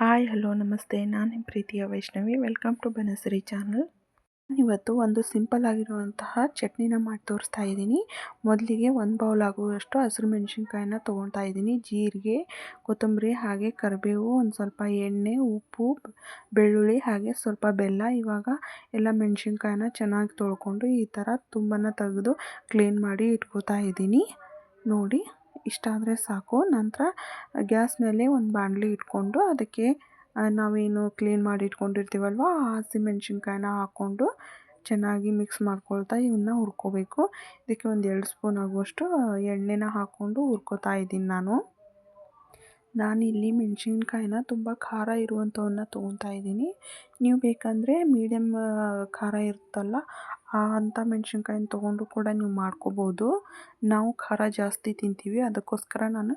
Hi, hello, ನಮಸ್ತೆ. ನಾನು ನಿಮ್ಮ ಪ್ರೀತಿಯ Vaishnavi. Welcome to Banasari channel ಇವತ್ತು ಒಂದು ಸಿಂಪಲ್ ಆಗಿರುವಂತಹ ಚಟ್ನಿನ ಮಾಡಿ ತೋರಿಸ್ತಾ ಇದ್ದೀನಿ. ಮೊದಲಿಗೆ ಒಂದು ಬೌಲ್ ಆಗುವಷ್ಟು ಹಸಿರು ಮೆಣಸಿನ್ಕಾಯಿನ ತೊಗೊತಾ ಇದ್ದೀನಿ. ಜೀರಿಗೆ, ಕೊತ್ತಂಬರಿ, ಹಾಗೆ ಕರಿಬೇವು, ಒಂದು ಸ್ವಲ್ಪ ಎಣ್ಣೆ, ಉಪ್ಪು, ಬೆಳ್ಳುಳ್ಳಿ, ಹಾಗೆ ಸ್ವಲ್ಪ ಬೆಲ್ಲ. ಇವಾಗ ಎಲ್ಲ ಮೆಣಸಿನ್ಕಾಯಿನ ಚೆನ್ನಾಗಿ ತೊಳ್ಕೊಂಡು ಈ ಥರ ತುಂಬನ ತೆಗೆದು ಕ್ಲೀನ್ ಮಾಡಿ ಇಟ್ಕೋತಾ ಇದ್ದೀನಿ. ನೋಡಿ. ಇಷ್ಟಾದರೆ ಸಾಕು. ನಂತರ ಗ್ಯಾಸ್ ಮೇಲೆ ಒಂದು ಬಾಣಲಿ ಇಟ್ಕೊಂಡು ಅದಕ್ಕೆ ನಾವೇನು ಕ್ಲೀನ್ ಮಾಡಿ ಇಟ್ಕೊಂಡಿರ್ತೀವಲ್ವ, ಆ ಹಸಿಮೆಣ್ಸಿನ್ಕಾಯಿನ ಹಾಕ್ಕೊಂಡು ಚೆನ್ನಾಗಿ ಮಿಕ್ಸ್ ಮಾಡ್ಕೊಳ್ತಾ ಇವನ್ನ ಹುರ್ಕೋಬೇಕು. ಇದಕ್ಕೆ ಒಂದು ಎರಡು ಸ್ಪೂನ್ ಆಗುವಷ್ಟು ಎಣ್ಣೆನ ಹಾಕ್ಕೊಂಡು ಹುರ್ಕೋತಾ ಇದ್ದೀನಿ ನಾನು. ನಾನಿಲ್ಲಿ ಮೆಣಸಿನ್ಕಾಯಿನ ತುಂಬ ಖಾರ ಇರುವಂಥವನ್ನ ತೊಗೊತಾ ಇದ್ದೀನಿ. ನೀವು ಬೇಕಂದರೆ ಮೀಡಿಯಮ್ ಖಾರ ಇರುತ್ತಲ್ಲ, ಆ ಅಂಥ ಮೆಣಸಿನ್ಕಾಯಿನ ತೊಗೊಂಡು ಕೂಡ ನೀವು ಮಾಡ್ಕೋಬೋದು. ನಾವು ಖಾರ ಜಾಸ್ತಿ ತಿಂತೀವಿ, ಅದಕ್ಕೋಸ್ಕರ ನಾನು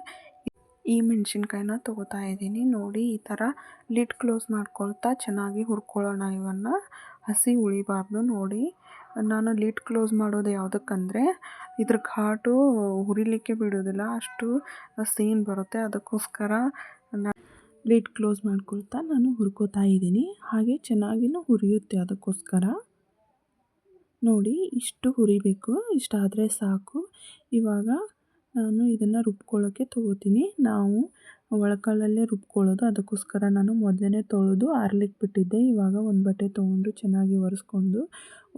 ಈ ಮೆಣಸಿನ್ಕಾಯಿನ ತೊಗೋತಾ ಇದ್ದೀನಿ. ನೋಡಿ, ಈ ಥರ ಲಿಡ್ ಕ್ಲೋಸ್ ಮಾಡ್ಕೊಳ್ತಾ ಚೆನ್ನಾಗಿ ಹುರ್ಕೊಳ್ಳೋಣ ಇವನ್ನು. ಹಸಿ ಉಳಿಬಾರ್ದು ನೋಡಿ. ನಾನು ಲಿಡ್ ಕ್ಲೋಸ್ ಮಾಡೋದು ಯಾವುದಕ್ಕಂದರೆ, ಇದ್ರ ಘಾಟು ಹುರಿಲಿಕ್ಕೆ ಬಿಡೋದಿಲ್ಲ. ಅಷ್ಟು ಸೀನ್ ಬರುತ್ತೆ. ಅದಕ್ಕೋಸ್ಕರ ನಾನು ಲಿಡ್ ಕ್ಲೋಸ್ ಮಾಡ್ಕೊಳ್ತಾ ನಾನು ಹುರ್ಕೋತಾ ಇದ್ದೀನಿ. ಹಾಗೆ ಚೆನ್ನಾಗಿನೂ ಹುರಿಯುತ್ತೆ ಅದಕ್ಕೋಸ್ಕರ. ನೋಡಿ, ಇಷ್ಟು ಹುರಿಬೇಕು. ಇಷ್ಟಾದರೆ ಸಾಕು. ಇವಾಗ ನಾನು ಇದನ್ನು ರುಬ್ಕೊಳ್ಳೋಕ್ಕೆ ತೊಗೋತೀನಿ. ನಾವು ಒಳಕಲ್ಲಲ್ಲೇ ರುಬ್ಕೊಳ್ಳೋದು. ಅದಕ್ಕೋಸ್ಕರ ನಾನು ಮೊದಲೇ ತೊಳೆದು ಆರ್ಲಿಕ್ಕೆ ಬಿಟ್ಟಿದ್ದೆ. ಇವಾಗ ಒಂದು ಬಟ್ಟೆ ತೊಗೊಂಡು ಚೆನ್ನಾಗಿ ಒರೆಸ್ಕೊಂಡು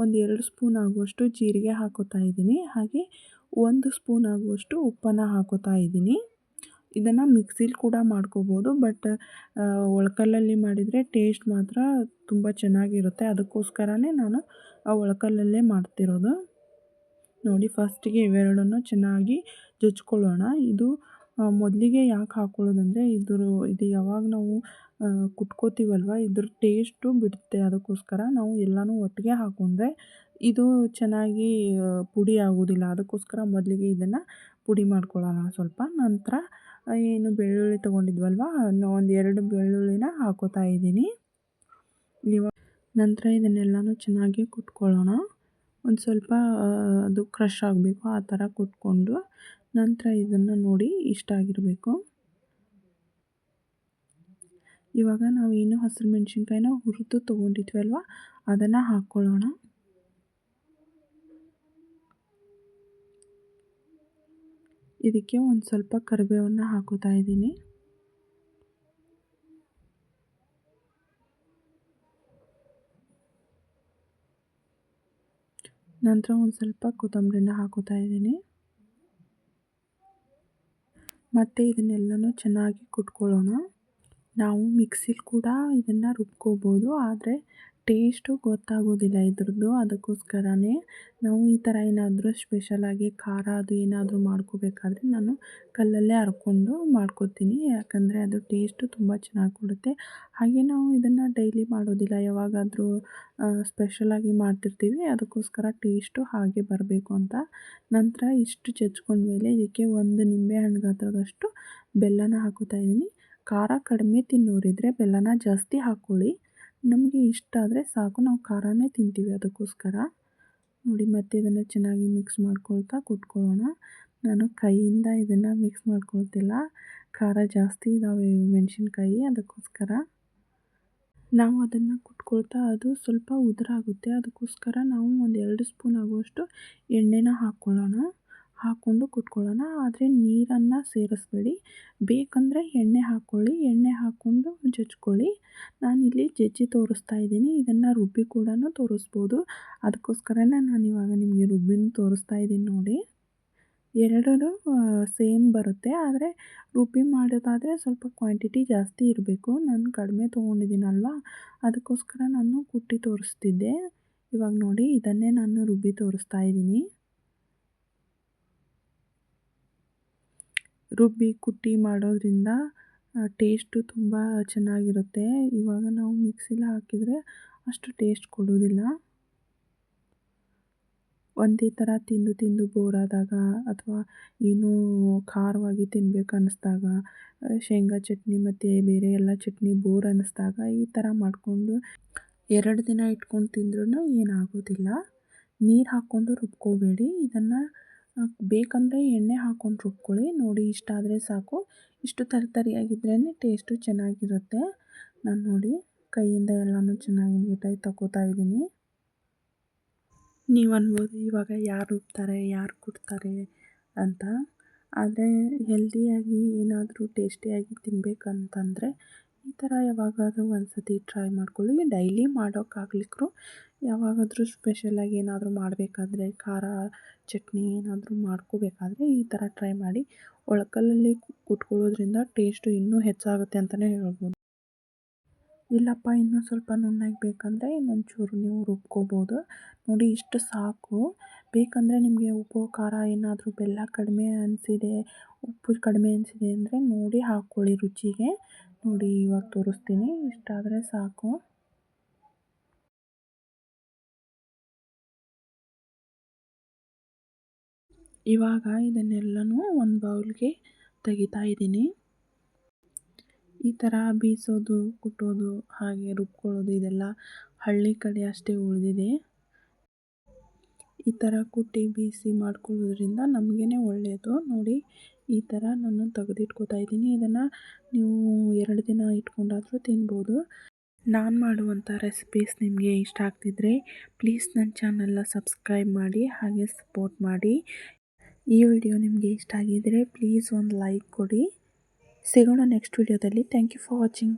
ಒಂದು ಎರಡು ಸ್ಪೂನ್ ಆಗುವಷ್ಟು ಜೀರಿಗೆ ಹಾಕೋತಾ ಇದ್ದೀನಿ. ಹಾಗೆ ಒಂದು ಸ್ಪೂನ್ ಆಗುವಷ್ಟು ಉಪ್ಪನ್ನು ಹಾಕೋತಾ ಇದ್ದೀನಿ. ಇದನ್ನು ಮಿಕ್ಸಿಲಿ ಕೂಡ ಮಾಡ್ಕೋಬೋದು. ಬಟ್ ಒಳಕಲ್ಲಲ್ಲಿ ಮಾಡಿದರೆ ಟೇಸ್ಟ್ ಮಾತ್ರ ತುಂಬ ಚೆನ್ನಾಗಿರುತ್ತೆ. ಅದಕ್ಕೋಸ್ಕರನೇ ನಾನು ಆ ಒಳಕಲ್ಲಲ್ಲೇ ಮಾಡ್ತಿರೋದು. ನೋಡಿ ಫಸ್ಟಿಗೆ ಇವೆರಡನ್ನು ಚೆನ್ನಾಗಿ ಜಜ್ಕೊಳ್ಳೋಣ ಇದು ಮೊದಲಿಗೆ ಯಾಕೆ ಹಾಕ್ಕೊಳ್ಳೋದಂದರೆ ಇದ್ರ ಇದು ಯಾವಾಗ ನಾವು ಕುಟ್ಕೋತೀವಲ್ವ ಇದ್ರ ಟೇಸ್ಟು ಬಿಡುತ್ತೆ. ಅದಕ್ಕೋಸ್ಕರ ನಾವು ಎಲ್ಲನೂ ಒಟ್ಟಿಗೆ ಹಾಕ್ಕೊಂಡ್ರೆ ಇದು ಚೆನ್ನಾಗಿ ಪುಡಿ ಆಗೋದಿಲ್ಲ. ಅದಕ್ಕೋಸ್ಕರ ಮೊದಲಿಗೆ ಇದನ್ನು ಪುಡಿ ಮಾಡ್ಕೊಳ್ಳೋಣ ಸ್ವಲ್ಪ. ನಂತರ ಏನು ಬೆಳ್ಳುಳ್ಳಿ ತೊಗೊಂಡಿದ್ವಲ್ವ ಒಂದು ಎರಡು ಬೆಳ್ಳುಳ್ಳಿನ ಹಾಕೋತಾ ಇದ್ದೀನಿ. ಇವಾಗ ನಂತರ ಇದನ್ನೆಲ್ಲನೂ ಚೆನ್ನಾಗಿ ಕುಟ್ಕೊಳ್ಳೋಣ. ಒಂದು ಸ್ವಲ್ಪ ಅದು ಕ್ರಷ್ ಆಗಬೇಕು, ಆ ಥರ ಕುಟ್ಕೊಂಡು ನಂತರ ಇದನ್ನು ನೋಡಿ ಇಷ್ಟ ಆಗಿರಬೇಕು. ಇವಾಗ ನಾವು ಏನು ಹಸಿರು ಮೆಣಸಿನ್ಕಾಯಿನ ಹುರಿದು ತೊಗೊಂಡಿದ್ವಲ್ವ? ಅದನ್ನು ಹಾಕ್ಕೊಳ್ಳೋಣ ಇದಕ್ಕೆ ಒಂದು ಸ್ವಲ್ಪ ಕರಿಬೇವನ್ನು ಹಾಕೋತಾ ಇದ್ದೀನಿ. ನಂತರ ಒಂದು ಸ್ವಲ್ಪ ಕೊತ್ತಂಬರಿನ ಹಾಕೋತಾ ಇದ್ದೀನಿ. ಮತ್ತು ಇದನ್ನೆಲ್ಲನೂ ಚೆನ್ನಾಗಿ ಕುಟ್ಕೊಳ್ಳೋಣ. ನಾವು ಮಿಕ್ಸಿಲಿ ಕೂಡ ಇದನ್ನು ರುಬ್ಕೋಬೋದು. ಆದರೆ ಟೇಸ್ಟು ಗೊತ್ತಾಗೋದಿಲ್ಲ ಇದ್ರದ್ದು. ಅದಕ್ಕೋಸ್ಕರನೇ ನಾವು ಈ ಥರ ಏನಾದರೂ ಸ್ಪೆಷಲಾಗಿ ಖಾರ ಅದು ಏನಾದರೂ ಮಾಡ್ಕೋಬೇಕಾದ್ರೆ ನಾನು ಕಲ್ಲಲ್ಲೇ ಹರ್ಕೊಂಡು ಮಾಡ್ಕೋತೀನಿ. ಯಾಕಂದರೆ ಅದು ಟೇಸ್ಟು ತುಂಬ ಚೆನ್ನಾಗಿ ಕೊಡುತ್ತೆ. ಹಾಗೆ ನಾವು ಇದನ್ನು ಡೈಲಿ ಮಾಡೋದಿಲ್ಲ. ಯಾವಾಗಾದರೂ ಸ್ಪೆಷಲಾಗಿ ಮಾಡ್ತಿರ್ತೀವಿ. ಅದಕ್ಕೋಸ್ಕರ ಟೇಸ್ಟು ಹಾಗೆ ಬರಬೇಕು ಅಂತ. ನಂತರ ಇಷ್ಟು ಮೇಲೆ ಇದಕ್ಕೆ ಒಂದು ನಿಂಬೆಹಣ್ಣು ಗಾತ್ರದಷ್ಟು ಬೆಲ್ಲನ ಹಾಕೋತಾ ಇದ್ದೀನಿ. ಖಾರ ಕಡಿಮೆ ತಿನ್ನೋರಿದ್ರೆ ಬೆಲ್ಲನ ಜಾಸ್ತಿ ಹಾಕ್ಕೊಳ್ಳಿ. ನಮಗೆ ಇಷ್ಟ ಆದರೆ ಸಾಕು. ನಾವು ಖಾರನೇ ತಿಂತೀವಿ ಅದಕ್ಕೋಸ್ಕರ. ನೋಡಿ, ಮತ್ತೆ ಇದನ್ನು ಚೆನ್ನಾಗಿ ಮಿಕ್ಸ್ ಮಾಡ್ಕೊಳ್ತಾ ಕುಟ್ಕೊಳ್ಳೋಣ. ನಾನು ಕೈಯಿಂದ ಇದನ್ನು ಮಿಕ್ಸ್ ಮಾಡ್ಕೊಳ್ತಿಲ್ಲ. ಖಾರ ಜಾಸ್ತಿ ಇದ್ದಾವೆ ಮೆಣಸಿನ್ಕಾಯಿ, ಅದಕ್ಕೋಸ್ಕರ. ನಾವು ಅದನ್ನು ಕುಟ್ಕೊಳ್ತಾ ಅದು ಸ್ವಲ್ಪ ಉದುರಾಗುತ್ತೆ. ಅದಕ್ಕೋಸ್ಕರ ನಾವು ಒಂದು ಎರಡು ಸ್ಪೂನ್ ಆಗುವಷ್ಟು ಎಣ್ಣೆನ ಹಾಕ್ಕೊಳ್ಳೋಣ. ಹಾಕ್ಕೊಂಡು ಕುಟ್ಕೊಳ್ಳೋಣ. ಆದರೆ ನೀರನ್ನು ಸೇರಿಸ್ಬೇಡಿ. ಬೇಕಂದರೆ ಎಣ್ಣೆ ಹಾಕ್ಕೊಳ್ಳಿ. ಎಣ್ಣೆ ಹಾಕ್ಕೊಂಡು ಜಜ್ಕೊಳ್ಳಿ. ನಾನಿಲ್ಲಿ ಜಜ್ಜಿ ತೋರಿಸ್ತಾ ಇದ್ದೀನಿ. ಇದನ್ನು ರುಬ್ಬಿ ಕೂಡ ತೋರಿಸ್ಬೋದು. ಅದಕ್ಕೋಸ್ಕರನೇ ನಾನು ಇವಾಗ ನಿಮಗೆ ರುಬ್ಬಿನ ತೋರಿಸ್ತಾ ಇದ್ದೀನಿ ನೋಡಿ. ಎರಡೂ ಸೇಮ್ ಬರುತ್ತೆ. ಆದರೆ ರುಬ್ಬಿ ಮಾಡೋದಾದರೆ ಸ್ವಲ್ಪ ಕ್ವಾಂಟಿಟಿ ಜಾಸ್ತಿ ಇರಬೇಕು. ನಾನು ಕಡಿಮೆ ತೊಗೊಂಡಿದ್ದೀನಲ್ವ? ಅದಕ್ಕೋಸ್ಕರ ನಾನು ಕುಟ್ಟಿ ತೋರಿಸ್ತಿದ್ದೆ. ಇವಾಗ ನೋಡಿ, ಇದನ್ನೇ ನಾನು ರುಬ್ಬಿ ತೋರಿಸ್ತಾ ಇದ್ದೀನಿ. ರುಬ್ಬಿ ಕುಟ್ಟಿ ಮಾಡೋದರಿಂದ ಟೇಸ್ಟು ತುಂಬ ಚೆನ್ನಾಗಿರುತ್ತೆ. ಇವಾಗ ನಾವು ಮಿಕ್ಸಿಲಿ ಹಾಕಿದರೆ ಅಷ್ಟು ಟೇಸ್ಟ್ ಕೊಡೋದಿಲ್ಲ ಒಂದೇ ಥರ ತಿಂದು ತಿಂದು ಬೋರಾದಾಗ ಅಥವಾ ಏನೂ ಖಾರವಾಗಿ ತಿನ್ಬೇಕು ಅನ್ನಿಸ್ದಾಗ ಶೇಂಗಾ ಚಟ್ನಿ ಮತ್ತು ಬೇರೆ ಎಲ್ಲ ಚಟ್ನಿ ಬೋರ್ ಅನ್ನಿಸ್ದಾಗ ಈ ಥರ ಮಾಡಿಕೊಂಡು ಎರಡು ದಿನ ಇಟ್ಕೊಂಡು ತಿಂದ್ರೂ ಏನಾಗೋದಿಲ್ಲ. ನೀರು ಹಾಕ್ಕೊಂಡು ರುಬ್ಕೋಬೇಡಿ. ಇದನ್ನು ಬೇಕಂದರೆ ಎಣ್ಣೆ ಹಾಕ್ಕೊಂಡು ರುಬ್ಕೊಳ್ಳಿ. ನೋಡಿ, ಇಷ್ಟ ಆದರೆ ಸಾಕು. ಇಷ್ಟು ತರಿತರಿಯಾಗಿದ್ರೇ ಟೇಸ್ಟು ಚೆನ್ನಾಗಿರುತ್ತೆ. ನಾನು ನೋಡಿ, ಕೈಯಿಂದ ಎಲ್ಲನೂ ಚೆನ್ನಾಗಿ ನೀಟಾಗಿ ತಗೋತಾ ಇದ್ದೀನಿ. ನೀವು ಅನ್ಬೋದು, ಇವಾಗ ಯಾರು ರುಬ್ತಾರೆ, ಯಾರು ಕುಟ್ತಾರೆ ಅಂತ. ಆದರೆ ಹೆಲ್ದಿಯಾಗಿ ಏನಾದರೂ ಟೇಸ್ಟಿಯಾಗಿ ತಿನ್ನಬೇಕಂತಂದರೆ ಈ ಥರ ಯಾವಾಗಾದರೂ ಒಂದು ಸತಿ ಟ್ರೈ ಮಾಡ್ಕೊಳ್ಳಿ. ಡೈಲಿ ಮಾಡೋಕ್ಕಾಗ್ಲಿಕ್ಕೂ ಯಾವಾಗಾದರೂ ಸ್ಪೆಷಲಾಗಿ ಏನಾದರೂ ಮಾಡಬೇಕಾದ್ರೆ ಖಾರ, ಚಟ್ನಿ ಏನಾದರೂ ಮಾಡ್ಕೋಬೇಕಾದ್ರೆ ಈ ಥರ ಟ್ರೈ ಮಾಡಿ ಒಳಕಲ್ಲಲ್ಲಿ ಕುಟ್ಕೊಳ್ಳೋದ್ರಿಂದ ಟೇಸ್ಟು ಇನ್ನೂ ಹೆಚ್ಚಾಗುತ್ತೆ ಅಂತಲೇ ಹೇಳ್ಬೋದು. ಇಲ್ಲಪ್ಪ, ಇನ್ನೂ ಸ್ವಲ್ಪ ನುಣ್ಣಗೆ ಬೇಕಂದರೆ ಇನ್ನೊಂಚೂರು ನೀವು ರುಬ್ಕೋಬೋದು. ನೋಡಿ, ಇಷ್ಟು ಸಾಕು. ಬೇಕಂದರೆ ನಿಮಗೆ ಉಪ್ಪು, ಖಾರ ಏನಾದರೂ ಬೆಲ್ಲ ಕಡಿಮೆ ಅನಿಸಿದೆ, ಉಪ್ಪು ಕಡಿಮೆ ಅನಿಸಿದೆ ಅಂದರೆ ನೋಡಿ ಹಾಕ್ಕೊಳ್ಳಿ ರುಚಿಗೆ. ನೋಡಿ, ಇವಾಗ ತೋರಿಸ್ತೀನಿ. ಇಷ್ಟಾದರೆ ಸಾಕು. ಇವಾಗ ಇದನ್ನೆಲ್ಲನೂ ಒಂದು ಬೌಲ್ಗೆ ತೆಗಿತಾ ಇದ್ದೀನಿ. ಈ ಥರ ಬೀಸೋದು, ಕುಟ್ಟೋದು, ಹಾಗೆ ರುಬ್ಕೊಳ್ಳೋದು ಇದೆಲ್ಲ ಹಳ್ಳಿ ಕಡೆ ಅಷ್ಟೇ ಉಳಿದಿದೆ. ಈ ಥರ ಕುಟ್ಟಿ ಬೀಸಿ ಮಾಡ್ಕೊಳ್ಳೋದ್ರಿಂದ ನಮಗೇ ಒಳ್ಳೆಯದು ನೋಡಿ, ಈ ಥರ ನಾನು ತೆಗೆದಿಟ್ಕೋತಾ ಇದ್ದೀನಿ. ಇದನ್ನು ನೀವು ಎರಡು ದಿನ ಇಟ್ಕೊಂಡಾದರೂ ತಿನ್ಬೋದು. ನಾನು ಮಾಡುವಂಥ ರೆಸಿಪೀಸ್ ನಿಮಗೆ ಇಷ್ಟ ಆಗ್ತಿದ್ರೆ ಪ್ಲೀಸ್ ನನ್ನ ಚಾನಲ್ನ ಸಬ್ಸ್ಕ್ರೈಬ್ ಮಾಡಿ, ಹಾಗೆ ಸಪೋರ್ಟ್ ಮಾಡಿ. ಈ ವಿಡಿಯೋ ನಿಮಗೆ ಇಷ್ಟ ಆಗಿದ್ದರೆ ಪ್ಲೀಸ್ ಒಂದು ಲೈಕ್ ಕೊಡಿ. ಸಿಗೋಣ ನೆಕ್ಸ್ಟ್ ವಿಡಿಯೋದಲ್ಲಿ ಥ್ಯಾಂಕ್ ಯು ಫಾರ್ ವಾಚಿಂಗ್